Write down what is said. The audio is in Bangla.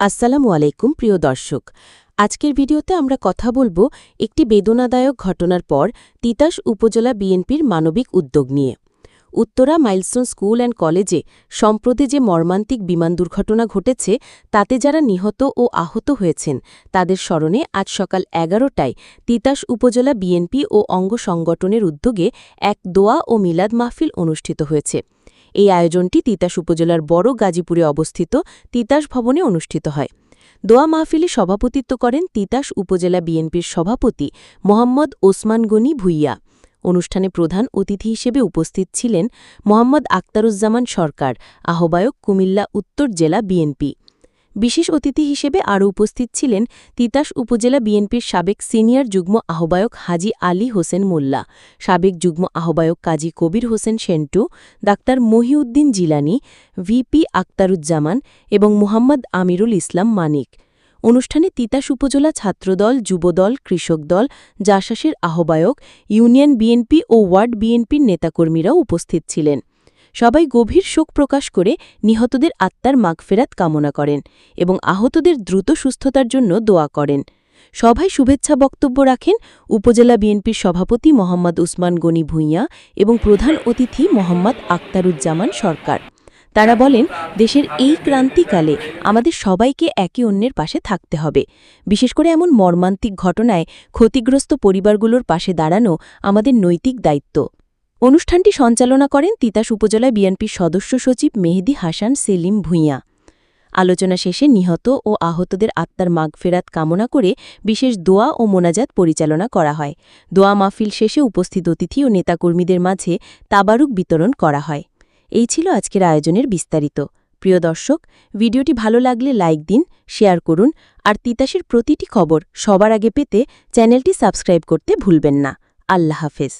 আসসালামু আলাইকুম, প্রিয় দর্শক। আজকের ভিডিওতে আমরা কথা বলব একটি বেদনাদায়ক ঘটনার পর তিতাস উপজেলা বিএনপির মানবিক উদ্যোগ নিয়ে। উত্তরা মাইলস্টোন স্কুল অ্যান্ড কলেজে সম্প্রতি যে মর্মান্তিক বিমান দুর্ঘটনা ঘটেছে, তাতে যারা নিহত ও আহত হয়েছেন, তাদের স্মরণে আজ সকাল এগারোটায় তিতাস উপজেলা বিএনপি ও অঙ্গ সংগঠনের উদ্যোগে এক দোয়া ও মিলাদ মাহফিল অনুষ্ঠিত হয়েছে। এই আয়োজনটি তিতাস উপজেলার বড় গাজীপুরে অবস্থিত তিতাস ভবনে অনুষ্ঠিত হয়। দোয়া মাহফিলে সভাপতিত্ব করেন তিতাস উপজেলা বিএনপির সভাপতি মোহাম্মদ ওসমান গনি ভুইয়া। অনুষ্ঠানে প্রধান অতিথি হিসেবে উপস্থিত ছিলেন মোহাম্মদ আক্তারুজ্জামান সরকার, আহ্বায়ক কুমিল্লা উত্তর জেলা বিএনপি। বিশেষ অতিথি হিসেবে আরও উপস্থিত ছিলেন তিতাস উপজেলা বিএনপির সাবেক সিনিয়র যুগ্ম আহ্বায়ক হাজি আলী হোসেন মোল্লা, সাবেক যুগ্ম আহ্বায়ক কাজী কবির হোসেন সেন্টু, ডাক্তার মহিউদ্দিন জিলানি, ভিপি আক্তারুজ্জামান এবং মুহাম্মদ আমিরুল ইসলাম মানিক। অনুষ্ঠানে তিতাস উপজেলা ছাত্রদল, যুবদল, কৃষক দল, জাসাসের আহ্বায়ক, ইউনিয়ন বিএনপি ও ওয়ার্ড বিএনপির নেতাকর্মীরাও উপস্থিত ছিলেন। সবাই গভীর শোক প্রকাশ করে নিহতদের আত্মার মাগফেরাত কামনা করেন এবং আহতদের দ্রুত সুস্থতার জন্য দোয়া করেন। সভায় শুভেচ্ছা বক্তব্য রাখেন উপজেলা বিএনপির সভাপতি মোহাম্মদ উসমান গনি ভূঁইয়া এবং প্রধান অতিথি মোহাম্মদ আক্তারুজ্জামান সরকার। তারা বলেন, দেশের এই ক্রান্তিকালে আমাদের সবাইকে একে অন্যের পাশে থাকতে হবে। বিশেষ করে এমন মর্মান্তিক ঘটনায় ক্ষতিগ্রস্ত পরিবারগুলোর পাশে দাঁড়ানো আমাদের নৈতিক দায়িত্ব। অনুষ্ঠানটি সঞ্চালনা করেন তিতাস উপজেলা বিএনপির সদস্য সচিব মেহেদি হাসান সেলিম ভূঁইয়া। আলোচনা শেষে নিহত ও আহতদের আত্মার মাগফেরাত কামনা করে বিশেষ দোয়া ও মোনাজাত পরিচালনা করা হয়। দোয়া মাহফিল শেষে উপস্থিত অতিথি ও নেতাকর্মীদের মাঝে তাবারুক বিতরণ করা হয়। এই ছিল আজকের আয়োজনের বিস্তারিত। প্রিয় দর্শক, ভিডিওটি ভালো লাগলে লাইক দিন, শেয়ার করুন, আর তিতাসের প্রতিটি খবর সবার আগে পেতে চ্যানেলটি সাবস্ক্রাইব করতে ভুলবেন না। আল্লাহ হাফেজ।